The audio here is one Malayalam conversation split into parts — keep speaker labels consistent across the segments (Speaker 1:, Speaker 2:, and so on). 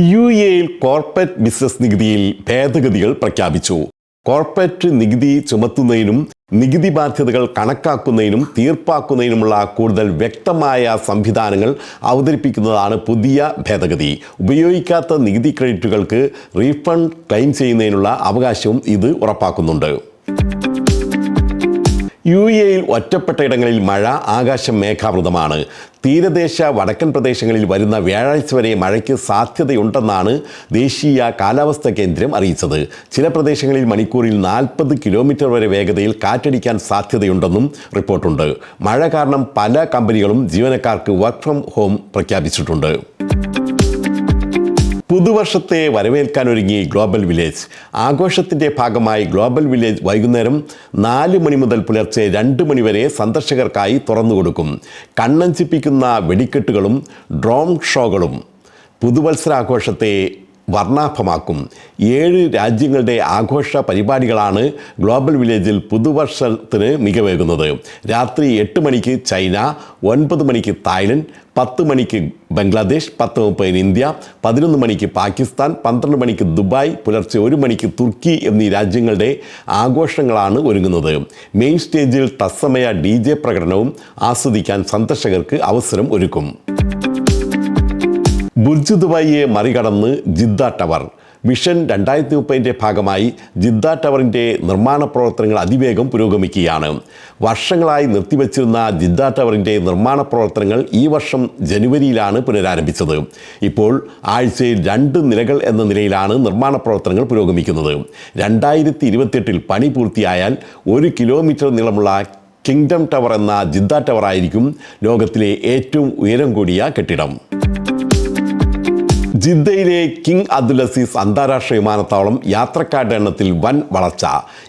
Speaker 1: യു എയിൽ കോർപ്പറേറ്റ് ബിസിനസ് നികുതിയിൽ ഭേദഗതികൾ പ്രഖ്യാപിച്ചു. കോർപ്പറേറ്റ് നികുതി ചുമത്തുന്നതിനും നികുതി ബാധ്യതകൾ കണക്കാക്കുന്നതിനും തീർപ്പാക്കുന്നതിനുമുള്ള കൂടുതൽ വ്യക്തമായ സംവിധാനങ്ങൾ അവതരിപ്പിക്കുന്നതാണ് പുതിയ ഭേദഗതി. ഉപയോഗിക്കാത്ത നികുതി ക്രെഡിറ്റുകൾക്ക് റീഫണ്ട് ക്ലെയിം ചെയ്യുന്നതിനുള്ള അവകാശവും ഇത് ഉറപ്പാക്കുന്നുണ്ട്. യു എയിൽ ഒറ്റപ്പെട്ട ഇടങ്ങളിൽ മഴ ആകാശം മേഘാവൃതമാണ്. തീരദേശ വടക്കൻ പ്രദേശങ്ങളിൽ വരുന്ന വ്യാഴാഴ്ച വരെ മഴയ്ക്ക് സാധ്യതയുണ്ടെന്നാണ് ദേശീയ കാലാവസ്ഥാ കേന്ദ്രം അറിയിച്ചത്. ചില പ്രദേശങ്ങളിൽ മണിക്കൂറിൽ നാൽപ്പത് കിലോമീറ്റർ വരെ വേഗതയിൽ കാറ്റടിക്കാൻ സാധ്യതയുണ്ടെന്നും റിപ്പോർട്ടുണ്ട്. മഴ കാരണം പല കമ്പനികളും ജീവനക്കാർക്ക് വർക്ക് ഫ്രം ഹോം പ്രഖ്യാപിച്ചിട്ടുണ്ട്. പുതുവർഷത്തെ വരവേൽക്കാൻ ഒരുങ്ങി ഗ്ലോബൽ വില്ലേജ്. ആഘോഷത്തിന്റെ ഭാഗമായി ഗ്ലോബൽ വില്ലേജ് വൈകുന്നേരം നാല് മണി മുതൽ പുലർച്ചെ രണ്ട് മണിവരെ സന്ദർശകർക്കായി തുറന്നുകൊടുക്കും കണ്ണഞ്ചിപ്പിക്കുന്ന വെടിക്കെട്ടുകളും ഡ്രോൺ ഷോകളും. പുതുവത്സരാഘോഷത്തെ വർണാഭമാക്കും. ഏഴ് രാജ്യങ്ങളുടെ ആഘോഷ പരിപാടികളാണ് ഗ്ലോബൽ വില്ലേജിൽ പുതുവർഷത്തിന് മികവേകുന്നത്. രാത്രി എട്ട് മണിക്ക് ചൈന ഒൻപത് മണിക്ക് തായ്ലൻഡ് പത്ത് മണിക്ക് ബംഗ്ലാദേശ് പത്ത് മുപ്പതിന് ഇന്ത്യ പതിനൊന്ന് മണിക്ക് പാകിസ്ഥാൻ പന്ത്രണ്ട് മണിക്ക് ദുബായ് പുലർച്ചെ ഒരു മണിക്ക് തുർക്കി എന്നീ രാജ്യങ്ങളുടെ ആഘോഷങ്ങളാണ് ഒരുങ്ങുന്നത്. മെയിൻ സ്റ്റേജിൽ തത്സമയ ഡി പ്രകടനവും ആസ്വദിക്കാൻ സന്ദർശകർക്ക് അവസരം ഒരുക്കും. ബുർജ് ദുബായിയെ മറികടന്ന് ജിദ്ദ ടവർ. മിഷൻ രണ്ടായിരത്തി മുപ്പതിന്റെ ഭാഗമായി ജിദ്ദ ടവറിന്റെ നിർമ്മാണ പ്രവർത്തനങ്ങൾ അതിവേഗം പുരോഗമിക്കുകയാണ്. വർഷങ്ങളായി നിർത്തിവച്ചിരുന്ന ജിദ്ദ ടവറിന്റെ നിർമ്മാണ പ്രവർത്തനങ്ങൾ ഈ വർഷം ജനുവരിയിലാണ് പുനരാരംഭിച്ചത്. ഇപ്പോൾ ആഴ്ചയിൽ രണ്ട് നിലകൾ എന്ന നിലയിലാണ് നിർമ്മാണ പ്രവർത്തനങ്ങൾ പുരോഗമിക്കുന്നത്. രണ്ടായിരത്തി ഇരുപത്തിയെട്ടിൽ പണി പൂർത്തിയായാൽ ഒരു കിലോമീറ്റർ നീളമുള്ള കിങ്ഡം ടവർ എന്ന ജിദ്ദ ടവറായിരിക്കും ലോകത്തിലെ ഏറ്റവും ഉയരം കൂടിയ കെട്ടിടം. ജിദ്ദയിലെ കിങ് അബ്ദുൽ അസീസ് അന്താരാഷ്ട്ര വിമാനത്താവളം യാത്രക്കാരുടെ എണ്ണത്തിൽ വൻ വളർച്ച.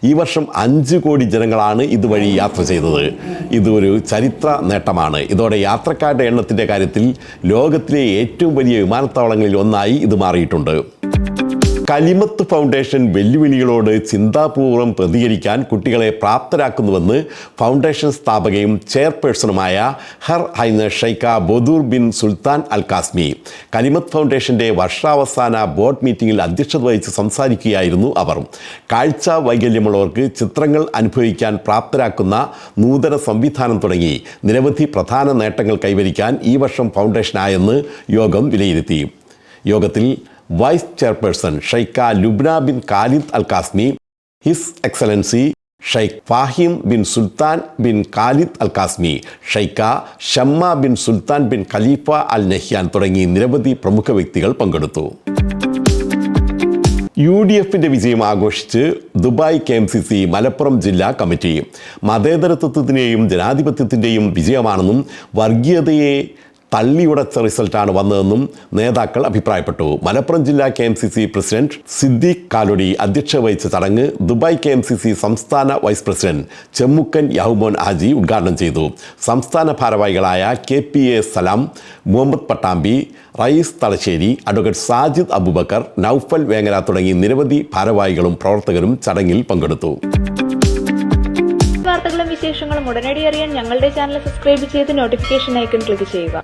Speaker 1: ഈ വർഷം അഞ്ച് കോടി ജനങ്ങളാണ് ഇതുവഴി യാത്ര ചെയ്തത്. ഇതൊരു ചരിത്ര നേട്ടമാണ്. ഇതോടെ യാത്രക്കാരുടെ എണ്ണത്തിന്റെ കാര്യത്തിൽ ലോകത്തിലെ ഏറ്റവും വലിയ വിമാനത്താവളങ്ങളിൽ ഒന്നായി ഇത് മാറിയിട്ടുണ്ട്. കലിമത്ത് ഫൗണ്ടേഷൻ വെല്ലുവിളികളോട് ചിന്താപൂർവം പ്രതികരിക്കാൻ കുട്ടികളെ പ്രാപ്തരാക്കുന്നുവെന്ന് ഫൗണ്ടേഷൻ സ്ഥാപകയും ചെയർപേഴ്സണുമായ her highness Sheikha Bodour bin Sultan Al Qasimi Kalimat ഫൗണ്ടേഷന്റെ വർഷാവസാന ബോർഡ് മീറ്റിംഗിൽ അധ്യക്ഷത വഹിച്ച് സംസാരിക്കുകയായിരുന്നു അവർ. കാഴ്ച വൈകല്യമുള്ളവർക്ക് ചിത്രങ്ങൾ അനുഭവിക്കാൻ പ്രാപ്തരാക്കുന്ന നൂതന സംവിധാനം തുടങ്ങി. നിരവധി പ്രധാന നേട്ടങ്ങൾ കൈവരിക്കാൻ ഈ വർഷം ഫൗണ്ടേഷനായെന്ന് യോഗം വിലയിരുത്തി. യോഗത്തിൽ vice chairperson Sheikha Lubna bin Khalid Al Qasimi his excellency Sheikh Fahim bin Sultan bin Khalid Al Qasimi Sheikha Shamma bin Sultan bin Khalifa Al Nahyan തുടങ്ങി നിരവധി പ്രമുഖ വ്യക്തികൾ പങ്കെടുത്തു. യു ഡി എഫിന്റെ വിജയം ആഘോഷിച്ച് Dubai K M C C Malappuram ജില്ലാ കമ്മിറ്റി. മതേതരത്വത്തിന്റെയും ജനാധിപത്യത്തിന്റെയും വിജയമാണെന്നും വർഗീയതയെ തള്ളിയുടച്ച റിസൾട്ടാണ് വന്നതെന്നും നേതാക്കൾ അഭിപ്രായപ്പെട്ടു. മലപ്പുറം ജില്ലാ K M C C president Siddique Kalodi അധ്യക്ഷത വഹിച്ച ചടങ്ങ് Dubai K M C C സംസ്ഥാന വൈസ് പ്രസിഡന്റ് ചെമ്മുക്കൻ യാഹുമോൻ ഹാജി ഉദ്ഘാടനം ചെയ്തു. സംസ്ഥാന ഭാരവാഹികളായ K P A Salam Muhammad Pattambi Rayees Thalassery advocate Sajid Abubakar Noufal Vengara തുടങ്ങി നിരവധി ഭാരവാഹികളും പ്രവർത്തകരും ചടങ്ങിൽ പങ്കെടുത്തു.
Speaker 2: വാർത്തകളും വിശേഷങ്ങളും ഉടനടി അറിയാൻ ഞങ്ങളുടെ ചാനൽ സബ്സ്ക്രൈബ് ചെയ്ത് നോട്ടിഫിക്കേഷൻ ഐക്കൺ ക്ലിക്ക് ചെയ്യുക.